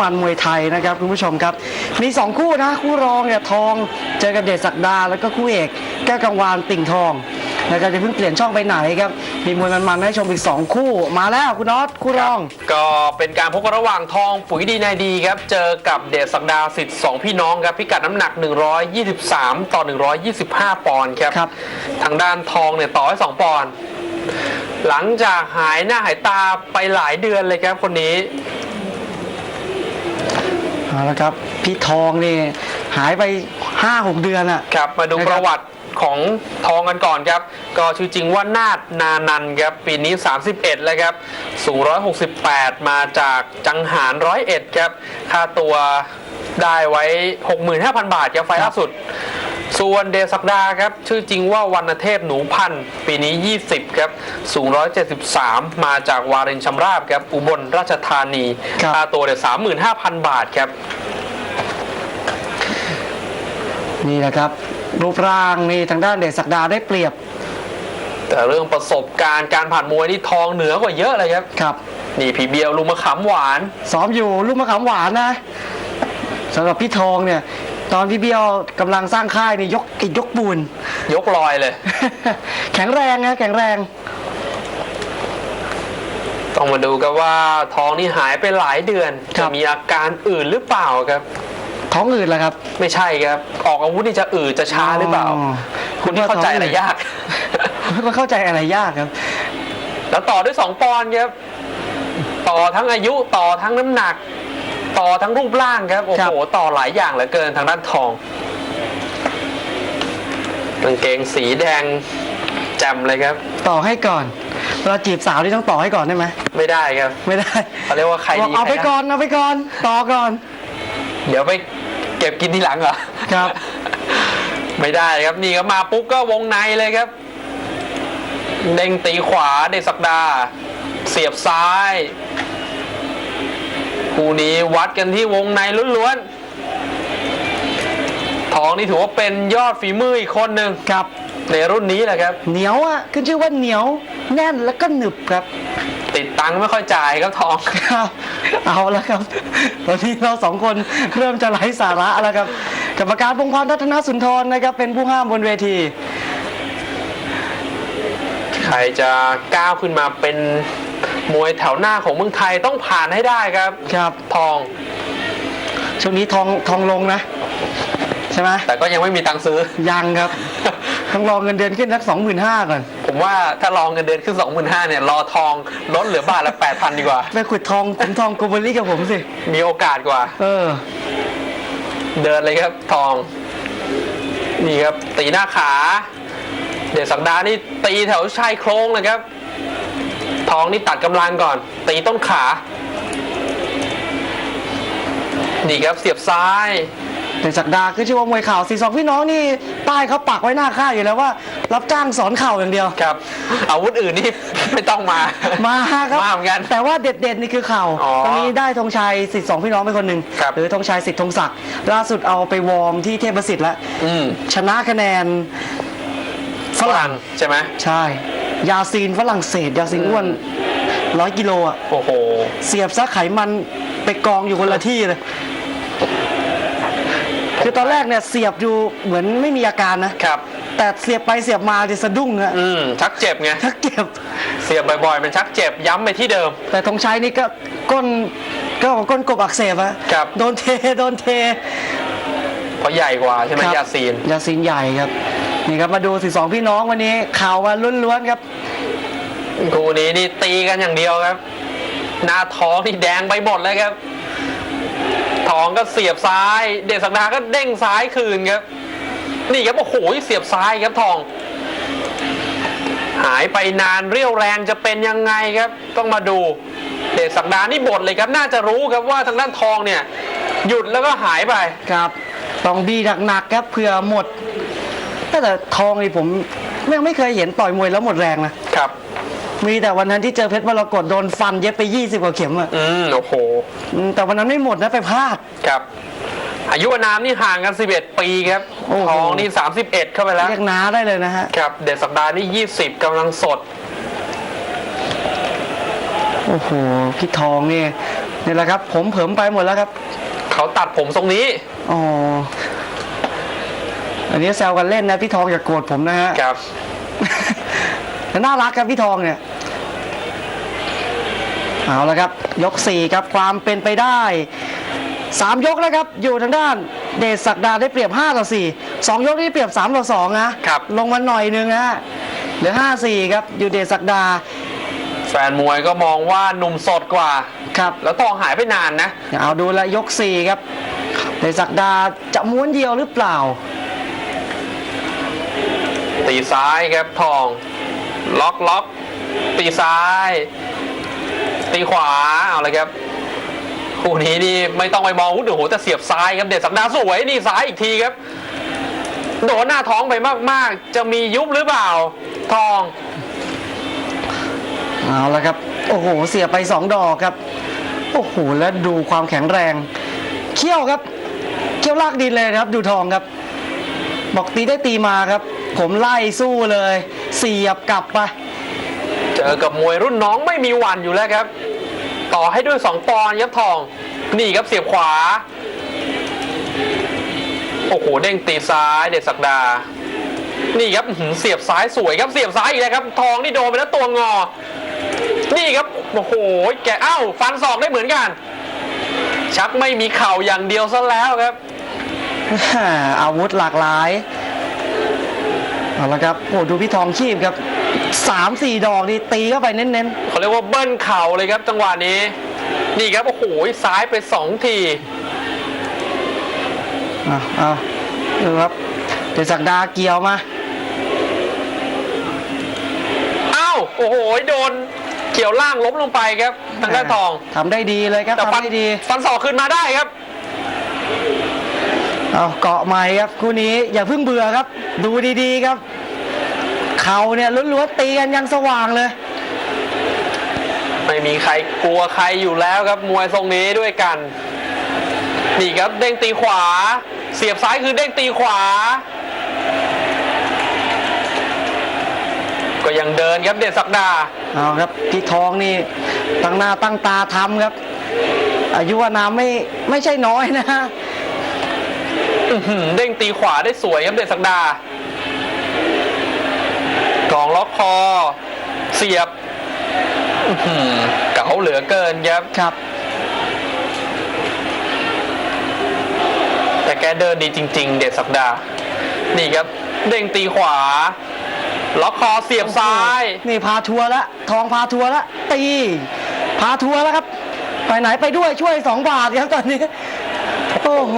มันมวยไทยนะครับคุณผู้ชมครับ มี 2 คู่นะคู่รองเนี่ยทองเจอกับเดชศักดา แล้วก็คู่เอกแก้วกังวานติ่งทองนะครับจะเพิ่งเปลี่ยนช่องไปไหนครับมีมวยมันๆให้ชมอีก 2 คู่มาแล้วคุณน็อตคู่รอง ก็เป็นการพบกันระหว่างทองปุ๋ยดีนายดีครับ เจอกับเดชสักดาสิทธิ์สองพี่น้องครับพิกัดน้ำหนัก 123 ต่อ 125 ปอนด์ครับ ครับ ทางด้านทองเนี่ยต่อให้2ปอนด์หลังจากหายหน้าหายตาไปหลายเดือนเลยครับคนนี้ เอาละครับ พี่ทองนี่หายไป5-6เดือนอะครับมาดูนะครับประวัติของทองกันก่อนครับ ก็ชื่อจริงว่านาดนานันท์ครับ ปีนี้ 31 แล้วครับ สูง 168 มาจากจังหารร้อยเอ็ดครับ ค่าตัวได้ไว้ 65,000 บาทครับไฟล์ล่าสุด ส่วนเดชศักดาครับ ชื่อจริงว่าวันเทพหนูพันธ์ปีนี้ 20 ครับ สูง 173 มาจากวารินชำราบครับ อุบลราชธานีครับค่าตัวเดี๋ยว35,000 บาทครับ นี่นะครับ รูปร่างนี่ทางด้านเดชศักดาได้เปรียบ แต่เรื่องประสบการณ์การผ่านมวยนี่ทองเหนือกว่าเยอะเลยครับ ครับ นี่พี่เบียวลุงมะขามหวาน ซ้อมอยู่ลูกมะขามหวานนะสำหรับพี่ทองเนี่ย ตอนพี่เบี้ยวกำลังสร้างค่ายนี่ยกอิฐยกปูน ยกลอยเลย แข็งแรงนะแข็งแรง ต้องมาดูกันว่าทองนี่หายไปหลายเดือน ครัจะบ มีอาการอื่นหรือเปล่าครับ ท้องอืดแล้วครับ ไม่ใช่ครับ ออกอาวุธนี่จะอืดจะช้าหรือเปล่า อ๋อคุณนี่เข้าใจอะไรยาก ไม่เข้าใจอะไรยากครับ แล้วต่อด้วย2ปอนด์ครับ ต่อทั้งอายุต่อทั้งน้ำหนัก ต่อทั้งรูปร่างครับโอ้ครัโหบต่อหลายอย่างเหลือเกินทางด้านทองกางเกงสีแดงแจ่มเลยครับ ต่อให้ก่อนเวลาจีบสาวนี่ต้องต่อให้ก่อนได้ไหมไม่ได้ครับ ไม่ได้เขาเรียกว่าใครบอกดีเอาใครไปได้ก่อนเอาไปก่อนต่อก่อน เดี๋ยวไปเก็บกินทีหลังเหรอครับ ไม่ได้ครับนี่ก็มาปุ๊บก็วงในเลยครับ เด้งตีขวาเดชศักดา เสียบซ้าย คู่นี้วัดกันที่วงในล้วนๆทองนี่ถือว่าเป็นยอดฝีมืออีกคนหนึ่งครับ ในรุ่นนี้แหละครับ เหนียวอะขึ้นชื่อว่าเหนียวแน่นแล้วก็หนึบครับ ติดตังค์ไม่ค่อยจ่ายครับทอง ครับ เอาแล้วครับ ตอนนี้เราสองคนเริ่มจะไร้สาระแล้วครับกรรมการพงษ์พรทัศนสุนทรนะครับ เป็นผู้ห้ามบนเวที ใครจะก้าวขึ้นมาเป็น มวยแถวหน้าของเมืองไทยต้องผ่านให้ได้ครับ ครับ ทอง ช่วงนี้ทองทองลงนะ ใช่ไหมแต่ก็ยังไม่มีตังค์ซื้อ ยังครับ ต้องรอเงินเดือนขึ้นสักสองหมื่นห้าก่อน ผมว่าถ้ารองเงินเดือนขึ้น25,000เนี่ย รอทองลดเหลือบาทละ8,000ดีกว่า ไปขุดทองขุมทองโกลบอรี่กับผมสิ มีโอกาสกว่า เออ เดินเลยครับ ทอง นี่ครับ ตีหน้าขา เดี๋ยวสักดาห์นี่ตีแถวชายโครงเลยครับ ทองนี่ตัดกำลังก่อน ตีต้นขา นี่ครับเสียบซ้าย แต่สักดาคือชื่อว่ามวยเข่าสี่สองพี่น้องนี่ป้ายเขาปักไว้หน้าค่ายอยู่แล้วว่า รับจ้างสอนเข่าอย่างเดียว ครับ อาวุธอื่นนี่ ไม่ต้องมา มาครับมาเหมือนกัน แต่ว่าเด็ดๆนี่คือเข่าอ๋อตอนนี้ได้ธงชัยสิทธิ์สองพี่น้องเป็นคนหนึ่งครับ หรือธงชัยสิทธิ์ธงศักดิ์ล่าสุดเอาไปวอร์มที่เทพประสิทธิ์แล้วอืมชนะคะแนนฝรั่งใช่ไหม ใช่ ยาซีนฝรั่งเศส ยาซีนอ้วนร้อยกิโลอะ โอ้โห เสียบซะไขมันไปกองอยู่คนละที่เลย คือตอนแรกเนี่ยเสียบอยู่เหมือนไม่มีอาการนะ ครับ แต่เสียบไปเสียบมาจะสะดุ้งอะอืม ชักเจ็บไง ชักเจ็บ เสียบบ่อยๆเป็นชักเจ็บ ย้ำไปที่เดิม แต่ธงชัยนี่ก็ก้นก็ก้นกบอักเสบอะครับ โดนเท โดนเท เพราะใหญ่กว่าใช่ไหมครับยาซีน ยาซีนใหญ่ครับ นี่ครับมาดูสิสองพี่น้องวันนี้ข่าวมาล้วนๆครับคู่นี้นี่ตีกันอย่างเดียวครับ หน้าท้องนี่แดงไปหมดเลยครับท้องก็เสียบซ้าย เดชสักดาก็เด้งซ้ายคืนครับ นี่ครับโอ้โหเสียบซ้ายครับทอง หายไปนานเรี่ยวแรงจะเป็นยังไงครับ ต้องมาดู เดชสักดานี่บ่นเลยครับน่าจะรู้ครับว่าทางด้านทองเนี่ย หยุดแล้วก็หายไปครับ ต้องบีหนักๆครับเผื่อหมด แต่ทองนี่ผมไม่ไม่เคยเห็นต่อยมวยแล้วหมดแรงนะ ครับ มีแต่วันนั้นที่เจอเพชรมรกตโดนฟันเย็บไป 20 กว่าเข็มอะอืมโอ้โห อืมแต่วันนั้นไม่หมดนะไปพลาด ครับ อายุอานามนี่ห่างกัน 11 ปีครับโอ้โห ทองนี่ 31 เข้าไปแล้ว เรียกน้าได้เลยนะฮะ ครับ เดชสัปดาห์นี่ 20กำลังสด โอ้โห พี่ทองนี่นี่แหละครับ ผมเผิมไปหมดแล้วครับ เขาตัดผมทรงนี้ อ๋อ อันนี้แซวกันเล่นนะพี่ทองอย่าโกรธผมนะฮะครับแต่น่ารักครับพี่ทองเนี่ยเอาละครับ ยกสี่ครับความเป็นไปได้สามยกแล้วครับ อยู่ทางด้านเดชศักดาได้เปรียบ 5 ต่อ 4 2 ยกนี้เปรียบ 3 ต่อ2นะครับลงมาหน่อยหนึงฮะเหลือ 5 4 ครับ อยู่เดชศักดา แฟนมวยก็มองว่าหนุ่มสดกว่าครับ แล้วทองหายไปนานนะ เอาดูแลวยก 4 ครับ เดชศักดาจะม้วนเดียวหรือเปล่า ตีซ้ายครับทอง ล็อกล็อก ตีซ้าย ตีขวาเอาเลยครับคู่นี้นี่ไม่ต้องไปมองหุ้นโอ้โหแต่เสียบซ้ายครับเด็ดสักดาสวยนี่ซ้ายอีกทีครับ โดนหน้าท้องไปมากๆ จะมียุบหรือเปล่า ทองเอาละครับ โอ้โห เสียไป 2 ดอกครับ โอ้โห แล้วดูความแข็งแรง เขี้ยวครับ เขี้ยวลากดินเลยครับ ดูทองครับ บอกตีได้ตีมาครับ ผมไล่สู้เลย เสียบกลับไป เจอกับมวยรุ่นน้องไม่มีหวันอยู่แล้วครับ ต่อให้ด้วย 2 ปอนด์ครับทอง นี่ครับเสียบขวา โอ้โหเด้งตีซ้ายเด็ดสักดา นี่ครับอื้อหือเสียบซ้ายสวยครับเสียบซ้ายอีกแล้วครับ ทองนี่โดนไปแล้วตัวงอ นี่ครับโอ้โหแกเอ้าฟันศอกได้เหมือนกัน ชักไม่มีเข่าอย่างเดียวซะแล้วครับอาวุธหลากหลาย เอาละครับโอ้ดูพี่ทองชีพครับสามสี่ดอกนี่ตีเข้าไปเน้นเขาเรียกว่าเบิ้ลเข่าเลยครับจังหวะนี้ นี่ครับโอ้โหซ้ายไปสองที ๆอะเอาดูครับเดชศักดาเกี่ยวมาเอ้าโอ้โห โดนเกี่ยวล่างล้มลงไปครับทางด้านทอง ทำได้ดีเลยครับแต่ฟันทำได้ดี ฟันศอกขึ้นมาได้ครับ เอาเกาะใหม่ครับคู่นี้อย่าเพิ่งเบื่อครับ ดูดีๆครับ เขาเนี่ยล้วนๆตีกันยังสว่างเลย ไม่มีใครกลัวใครอยู่แล้วครับมวยทรงนี้ด้วยกัน นี่ครับเด้งตีขวา เสียบซ้ายคือเด้งตีขวา ก็ยังเดินครับเดชศักดาเอาครับพี่ทองนี่ตั้งหน้าตั้งตาทำครับ อายุวานามไม่ไม่ใช่น้อยนะอื้อหือ เด้งตีขวาได้สวยครับเดชศักดากองล็อกคอ เสียบอื้อหือเก๋าเหลือเกินครับครับ แต่แกเดินดีจริง ๆ เดชศักดา นี่ครับ เด้งตีขวา ล็อกคอเสียบซ้าย นี่พาทัวร์ละทองพาทัวร์ละตี พาทัวร์แล้วครับ ไปไหนไปด้วยช่วยสองบาทครับตอนนี้ โอ้โห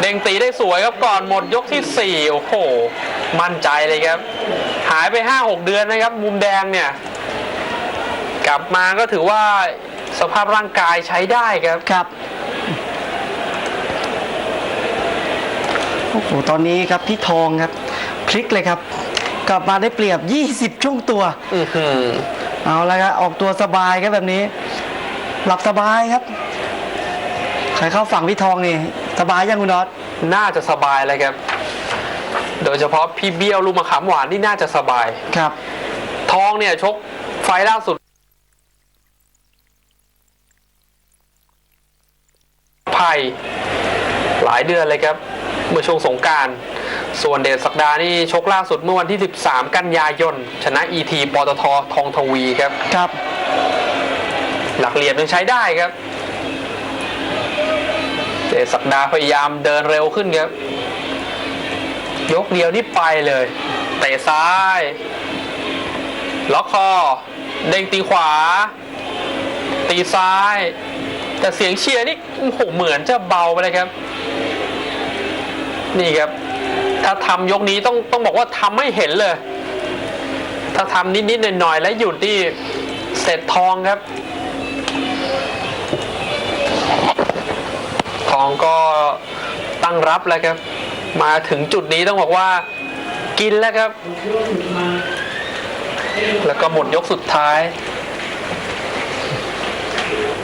เด้งตีได้สวยครับก่อนหมดยกที่ 4 โอ้โห มั่นใจเลยครับ หายไป 5-6 เดือนนะครับ มุมแดงเนี่ย กลับมาก็ถือว่าสภาพร่างกายใช้ได้ครับครับโอ้โหตอนนี้ครับพี่ทองครับ พลิกเลยครับ กลับมาได้เปรียบ 20 ช่วงตัว อือหือเอาละครับออกตัวสบายครับแบบนี้ หลับสบายครับ ใครเข้าฝั่งพี่ทองนี่ สบายยังคุณน็อตน่าจะสบายเลยครับ โดยเฉพาะพี่เบี้ยวลูกมะขามหวานนี่น่าจะสบาย ครับ ทองเนี่ยชกไฟล์ล่าสุดภัยหลายเดือนเลยครับ เมื่อช่วงสงกรารส่วนเดชศักดานี่ชกล่าสุดเมื่อวันที่ 13 กันยายน ชนะ ET ปตททองทวีครับ ครับ หลักเหลี่ยมยังใช้ได้ครับ เดชศักดาพยายามเดินเร็วขึ้นครับ ยกเดียวนี่ไปเลยเตะซ้าย ล็อกคอ เด้งตีขวา ตีซ้าย แต่เสียงเชียร์นี่โอ้โหเหมือนจะเบาไปเลยครับ นี่ครับ ถ้าทำยกนี้ต้องต้องบอกว่าทำไม่เห็นเลย ถ้าทำนิดๆหน่อยๆแล้วหยุดนี่เสร็จทองครับ องก็ตั้งรับแล้วครับ มาถึงจุดนี้ต้องบอกว่ากินแล้วครับ แล้วก็หมดยกสุดท้าย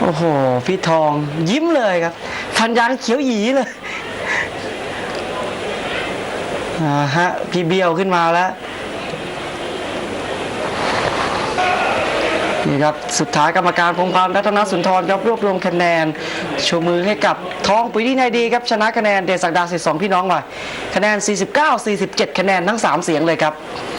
โอ้โห พี่ทองยิ้มเลยครับ ฟันยางเขียวหยีเลยอ่าฮะ พี่เบี้ยวขึ้นมาแล้ว นี่ครับสุดท้ายกรรมการพงพันธ์รัตนสุนทรครับรวบรวมคะแนนชูมือให้กับทองปุ๋ยดีนายดีครับชนะคะแนนเดชศักดาสิทธิ์สองพี่น้องไปคะแนน 49 47 คะแนนทั้ง 3 เสียงเลยครับ